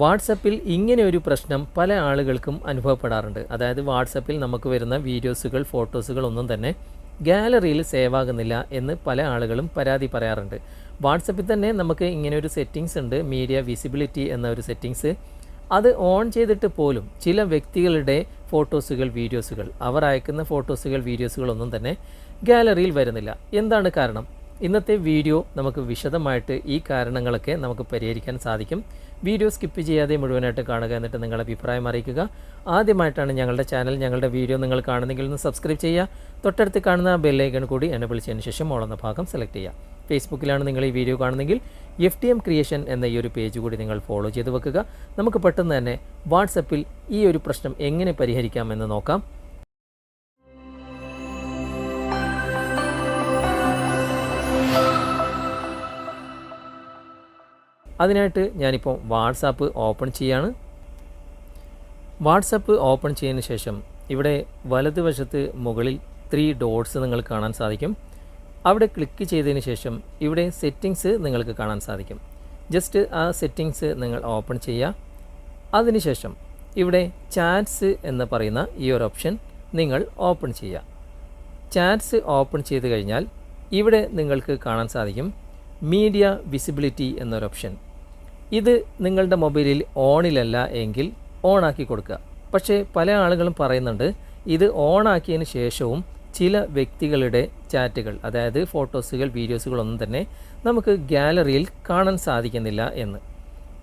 വാട്സപ്പിൽ ഇങ്ങനെ ഒരു പ്രശ്നം പല ആളുകൾക്കും അനുഭവപ്പെടാറുണ്ട്. അതായത് വാട്സപ്പിൽ നമുക്ക് വരുന്ന വീഡിയോസുകൾ ഫോട്ടോസുകൾ ഒന്നും തന്നെ ഗാലറിയിൽ സേവ് ആകുന്നില്ല എന്ന് പല ആളുകളും പരാതി പറയാറുണ്ട്. വാട്സപ്പിൽ തന്നെ നമുക്ക് ഇങ്ങനെ ഒരു സെറ്റിങ്സ് ഉണ്ട് മീഡിയ വിസിബിലിറ്റി എന്ന ഒരു സെറ്റിങ്സ്. അത് ഓൺ ചെയ്തിട്ട് പോലും ചില വ്യക്തികളുടെ ഫോട്ടോസുകൾ വീഡിയോസുകൾ അവർ അയക്കുന്ന ഫോട്ടോസുകൾ വീഡിയോസുകളൊന്നും തന്നെ ഗാലറിയിൽ വരുന്നില്ല. എന്താണ് കാരണം? ഇന്നത്തെ വീഡിയോ നമുക്ക് വിശദമായിട്ട് ഈ കാരണങ്ങളൊക്കെ നമുക്ക് പരിഹരിക്കാൻ സാധിക്കും. വീഡിയോ സ്കിപ്പ് ചെയ്യാതെ മുഴുവനായിട്ട് കാണുക എന്നിട്ട് നിങ്ങളുടെ അഭിപ്രായം അറിയിക്കുക. ആദ്യമായിട്ടാണ് ഞങ്ങളുടെ ചാനൽ ഞങ്ങളുടെ വീഡിയോ നിങ്ങൾ കാണുന്നെങ്കിൽ ഒന്ന് സബ്സ്ക്രൈബ് ചെയ്യുക. തൊട്ടടുത്ത് കാണുന്ന ബെല്ലൈക്കൺ കൂടി എന്നെ വിളിച്ചതിന് ശേഷം ഓളുന്ന ഭാഗം സെലക്ട് ചെയ്യുക. ഫേസ്ബുക്കിലാണ് നിങ്ങൾ ഈ വീഡിയോ കാണുന്നെങ്കിൽ എഫ് ടി എം ക്രിയേഷൻ എന്ന ഈ ഒരു പേജ് കൂടി നിങ്ങൾ ഫോളോ ചെയ്ത് വെക്കുക. നമുക്ക് പെട്ടെന്ന് തന്നെ വാട്സപ്പിൽ ഈ ഒരു പ്രശ്നം എങ്ങനെ പരിഹരിക്കാമെന്ന് നോക്കാം. അതിനായിട്ട് ഞാനിപ്പോൾ വാട്സാപ്പ് ഓപ്പൺ ചെയ്യാണ്. വാട്സപ്പ് ഓപ്പൺ ചെയ്തതിന് ശേഷം ഇവിടെ വലതുവശത്ത് മുകളിൽ ത്രീ ഡോട്ട്സ് നിങ്ങൾ കാണാൻ സാധിക്കും. അവിടെ ക്ലിക്ക് ചെയ്തതിന് ശേഷം ഇവിടെ സെറ്റിങ്സ് നിങ്ങൾക്ക് കാണാൻ സാധിക്കും. ജസ്റ്റ് ആ സെറ്റിങ്സ് നിങ്ങൾ ഓപ്പൺ ചെയ്യുക. അതിനുശേഷം ഇവിടെ ചാറ്റ്സ് എന്ന് പറയുന്ന ഈ ഒരു ഓപ്ഷൻ നിങ്ങൾ ഓപ്പൺ ചെയ്യുക. ചാറ്റ്സ് ഓപ്പൺ ചെയ്ത് കഴിഞ്ഞാൽ ഇവിടെ നിങ്ങൾക്ക് കാണാൻ സാധിക്കും. മീഡിയ വിസിബിലിറ്റി എന്നൊരു ഓപ്ഷൻ ഇത് നിങ്ങളുടെ മൊബൈലിൽ ഓണിലല്ല എങ്കിൽ ഓണാക്കി കൊടുക്കുക. പക്ഷേ പല ആളുകളും പറയുന്നുണ്ട് ഇത് ഓണാക്കിയതിന് ശേഷവും ചില വ്യക്തികളുടെ ചാറ്റുകൾ അതായത് ഫോട്ടോസുകൾ വീഡിയോസുകളൊന്നും തന്നെ നമുക്ക് ഗാലറിയിൽ കാണാൻ സാധിക്കുന്നില്ല എന്ന്.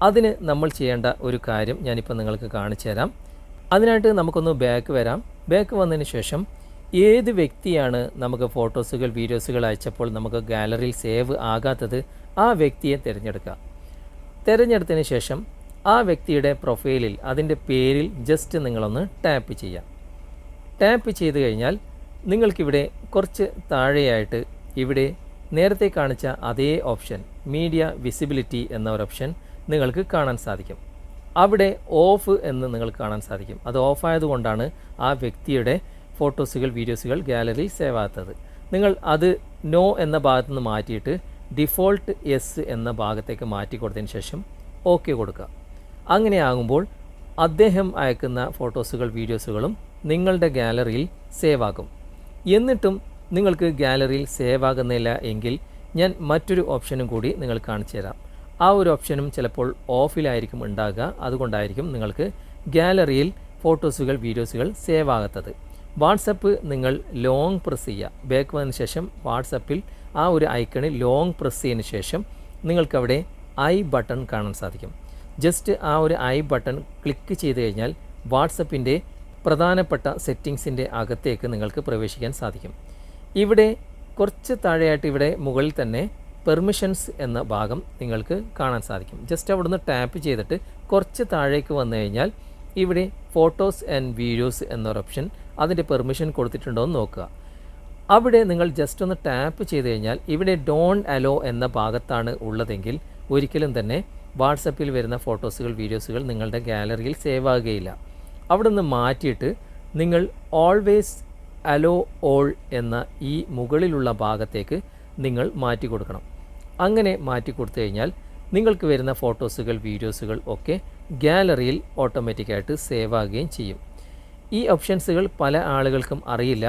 അതിന് നമ്മൾ ചെയ്യേണ്ട ഒരു കാര്യം ഞാനിപ്പോൾ നിങ്ങൾക്ക് കാണിച്ചു തരാം. അതിനായിട്ട് നമുക്കൊന്ന് ബാക്ക് വരാം. ബാക്ക് വന്നതിന് ശേഷം ഏത് വ്യക്തിയാണ് നമുക്ക് ഫോട്ടോസുകൾ വീഡിയോസുകൾ അയച്ചപ്പോൾ നമുക്ക് ഗാലറിയിൽ സേവ് ആകാത്തത് ആ വ്യക്തിയെ തിരഞ്ഞെടുക്കുക. തിരഞ്ഞെടുത്തതിന് ശേഷം ആ വ്യക്തിയുടെ പ്രൊഫൈലിൽ അതിന്റെ പേരിൽ ജസ്റ്റ് നിങ്ങളൊന്ന് ടാപ്പ് ചെയ്യാം. ടാപ്പ് ചെയ്ത് കഴിഞ്ഞാൽ നിങ്ങൾക്കിവിടെ കുറച്ച് താഴെയായിട്ട് ഇവിടെ നേരത്തെ കാണിച്ച അതേ ഓപ്ഷൻ മീഡിയ വിസിബിലിറ്റി എന്ന ഒരു ഓപ്ഷൻ നിങ്ങൾക്ക് കാണാൻ സാധിക്കും. അവിടെ ഓഫ് എന്ന് നിങ്ങൾക്ക് കാണാൻ സാധിക്കും. അത് ഓഫായതുകൊണ്ടാണ് ആ വ്യക്തിയുടെ ഫോട്ടോസുകൾ വീഡിയോസുകൾ ഗാലറി സേവ് ആകാത്തത്. നിങ്ങൾ അത് നോ എന്ന ഭാഗത്ത് നിന്ന് മാറ്റിയിട്ട് ഡിഫോൾട്ട് എസ് എന്ന ഭാഗത്തേക്ക് മാറ്റി കൊടുത്തതിന് ശേഷം ഓക്കെ കൊടുക്കുക. അങ്ങനെ ആകുമ്പോൾ അദ്ദേഹം അയക്കുന്ന ഫോട്ടോസുകൾ വീഡിയോസുകളും നിങ്ങളുടെ ഗാലറിയിൽ സേവ് ആകും. എന്നിട്ടും നിങ്ങൾക്ക് ഗാലറിയിൽ സേവ് ആകുന്നില്ല എങ്കിൽ ഞാൻ മറ്റൊരു ഓപ്ഷനും കൂടി നിങ്ങൾ കാണിച്ചു തരാം. ആ ഒരു ഓപ്ഷനും ചിലപ്പോൾ ഓഫിലായിരിക്കും ഉണ്ടാകുക. അതുകൊണ്ടായിരിക്കും നിങ്ങൾക്ക് ഗാലറിയിൽ ഫോട്ടോസുകൾ വീഡിയോസുകൾ സേവ് ആകാത്തത്. വാട്സപ്പ് നിങ്ങൾ ലോങ് പ്രസ് ചെയ്യുക. ബാക്ക് വന്നതിന് ശേഷം വാട്സപ്പിൽ ആ ഒരു ഐക്കണിൽ ലോങ് പ്രസ് ചെയ്തതിന് ശേഷം നിങ്ങൾക്കവിടെ ഐ ബട്ടൺ കാണാൻ സാധിക്കും. ജസ്റ്റ് ആ ഒരു ഐ ബട്ടൺ ക്ലിക്ക് ചെയ്ത് കഴിഞ്ഞാൽ വാട്സപ്പിന്റെ പ്രധാനപ്പെട്ട സെറ്റിങ്സിന്റെ അകത്തേക്ക് നിങ്ങൾക്ക് പ്രവേശിക്കാൻ സാധിക്കും. ഇവിടെ കുറച്ച് താഴെയായിട്ട് ഇവിടെ മുകളിൽ തന്നെ പെർമിഷൻസ് എന്ന ഭാഗം നിങ്ങൾക്ക് കാണാൻ സാധിക്കും. ജസ്റ്റ് അവിടുന്ന് ടാപ്പ് ചെയ്തിട്ട് കുറച്ച് താഴേക്ക് വന്നു കഴിഞ്ഞാൽ ഇവിടെ ഫോട്ടോസ് ആൻഡ് വീഡിയോസ് എന്നൊരു ഓപ്ഷൻ അതിന്റെ പെർമിഷൻ കൊടുത്തിട്ടുണ്ടോ എന്ന് നോക്കുക. അവിടെ നിങ്ങൾ ജസ്റ്റ് ഒന്ന് ടാപ്പ് ചെയ്ത് കഴിഞ്ഞാൽ ഇവിടെ ഡോൺ അലോ എന്ന ഭാഗത്താണ് ഉള്ളതെങ്കിൽ ഒരിക്കലും തന്നെ വാട്സപ്പിൽ വരുന്ന ഫോട്ടോസുകൾ വീഡിയോസുകൾ നിങ്ങളുടെ ഗാലറിയിൽ സേവ് ആകുകയില്ല. അവിടെ നിന്ന് മാറ്റിയിട്ട് നിങ്ങൾ ഓൾവേസ് അലോ ഓൾ എന്ന ഈ മുകളിലുള്ള ഭാഗത്തേക്ക് നിങ്ങൾ മാറ്റി കൊടുക്കണം. അങ്ങനെ മാറ്റി കൊടുത്തു കഴിഞ്ഞാൽ നിങ്ങൾക്ക് വരുന്ന ഫോട്ടോസുകൾ വീഡിയോസുകൾ ഒക്കെ ഗാലറിയിൽ ഓട്ടോമാറ്റിക്കായിട്ട് സേവ് ആകുകയും ചെയ്യും. ഈ ഓപ്ഷൻസുകൾ പല ആളുകൾക്കും അറിയില്ല.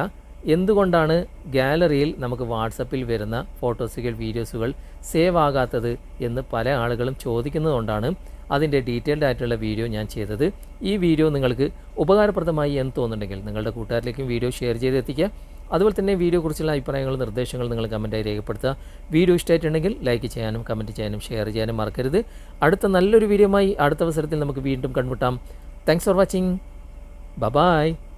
എന്തുകൊണ്ടാണ് ഗാലറിയിൽ നമുക്ക് വാട്സപ്പിൽ വരുന്ന ഫോട്ടോസുകൾ വീഡിയോസുകൾ സേവ് ആകാത്തത് എന്ന് പല ആളുകളും ചോദിക്കുന്നതുകൊണ്ടാണ് അതിന്റെ ഡീറ്റെയിൽഡ് ആയിട്ടുള്ള വീഡിയോ ഞാൻ ചെയ്തത്. ഈ വീഡിയോ നിങ്ങൾക്ക് ഉപകാരപ്രദമായി എന്ന് തോന്നുന്നുണ്ടെങ്കിൽ നിങ്ങളുടെ കൂട്ടുകാരിലേക്കും വീഡിയോ ഷെയർ ചെയ്ത് എത്തിക്കുക. അതുപോലെ തന്നെ വീഡിയോ കുറിച്ചുള്ള അഭിപ്രായങ്ങളും നിർദ്ദേശങ്ങളും നിങ്ങൾ കമന്റായി രേഖപ്പെടുത്തുക. വീഡിയോ ഇഷ്ടമായിട്ടുണ്ടെങ്കിൽ ലൈക്ക് ചെയ്യാനും കമന്റ് ചെയ്യാനും ഷെയർ ചെയ്യാനും മറക്കരുത്. അടുത്ത നല്ലൊരു വീഡിയോമായി അടുത്ത അവസരത്തിൽ നമുക്ക് വീണ്ടും കണ്ടുമുട്ടാം. Thanks for watching Bye-bye.